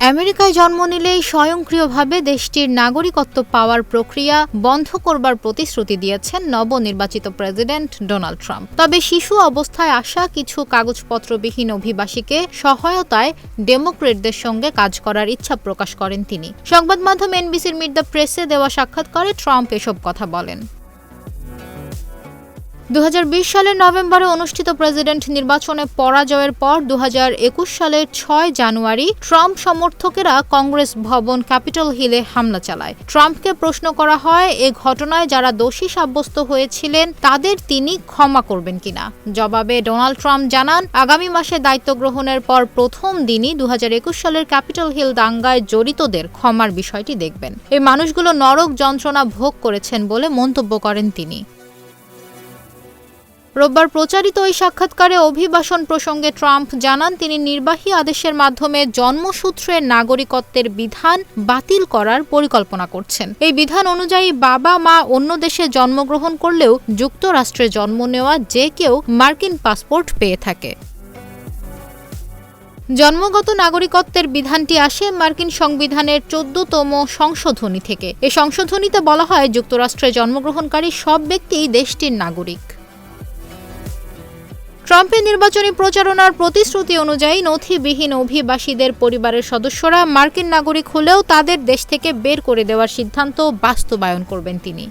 আমেরিকায় জন্ম নিলেই স্বয়ংক্রিয়ভাবে দেশটির নাগরিকত্ব পাওয়ার প্রক্রিয়া বন্ধ করবার প্রতিশ্রুতি দিয়েছেন নবনির্বাচিত প্রেসিডেন্ট ডোনাল্ড ট্রাম্প। তবে শিশু অবস্থায় আসা কিছু কাগজপত্রবিহীন অভিবাসীকে সহায়তায় ডেমোক্রেটদের সঙ্গে কাজ করার ইচ্ছা প্রকাশ করেন তিনি। সংবাদ মাধ্যম এনবিসির মিট দ্য প্রেসে দেওয়া সাক্ষাৎকারে ট্রাম্প এসব কথা বলেন। দু হাজার বিশ সালের নভেম্বরে অনুষ্ঠিত প্রেসিডেন্ট নির্বাচনে পরাজয়ের পর দু হাজার একুশ সালের ছয় জানুয়ারি ট্রাম্প সমর্থকেরা কংগ্রেস ভবন ক্যাপিটল হিলে হামলা চালায়। ট্রাম্পকে প্রশ্ন করা হয়, এ ঘটনায় যারা দোষী সাব্যস্ত হয়েছিলেন, তাদের তিনি ক্ষমা করবেন কিনা? জবাবে ডোনাল্ড ট্রাম্প জানান, আগামী মাসে দায়িত্ব গ্রহণের পর প্রথম দিনই দু হাজার একুশ সালের ক্যাপিটল হিল দাঙ্গায় জড়িতদের ক্ষমার বিষয়টি দেখবেন। এই মানুষগুলো নরক যন্ত্রণা ভোগ করেছেন বলে মন্তব্য করেন তিনি। রোববার প্রচারিত ওই সাক্ষাৎকারে অভিবাসন প্রসঙ্গে ট্রাম্প জানান, তিনি নির্বাহী আদেশের মাধ্যমে জন্মসূত্রের নাগরিকত্বের বিধান বাতিল করার পরিকল্পনা করছেন। এই বিধান অনুযায়ী বাবা, মা অন্য দেশে জন্মগ্রহণ করলেও যুক্তরাষ্ট্রে জন্ম নেওয়া যে কেউ মার্কিন পাসপোর্ট পেয়ে থাকে। জন্মগত নাগরিকত্বের বিধানটি আসে মার্কিন সংবিধানের চোদ্দতম সংশোধনী থেকে। এ সংশোধনীতে বলা হয়, যুক্তরাষ্ট্রে জন্মগ্রহণকারী সব ব্যক্তিই দেশটির নাগরিক। ট্রাম্পের নির্বাচনী প্রচারণার প্রতিশ্রুতি অনুযায়ী নথিবিহীন অভিবাসীদের পরিবারের সদস্যরা মার্কিন নাগরিক হলেও তাদের দেশ থেকে বের করে দেওয়ার সিদ্ধান্ত বাস্তবায়ন করবেন তিনি।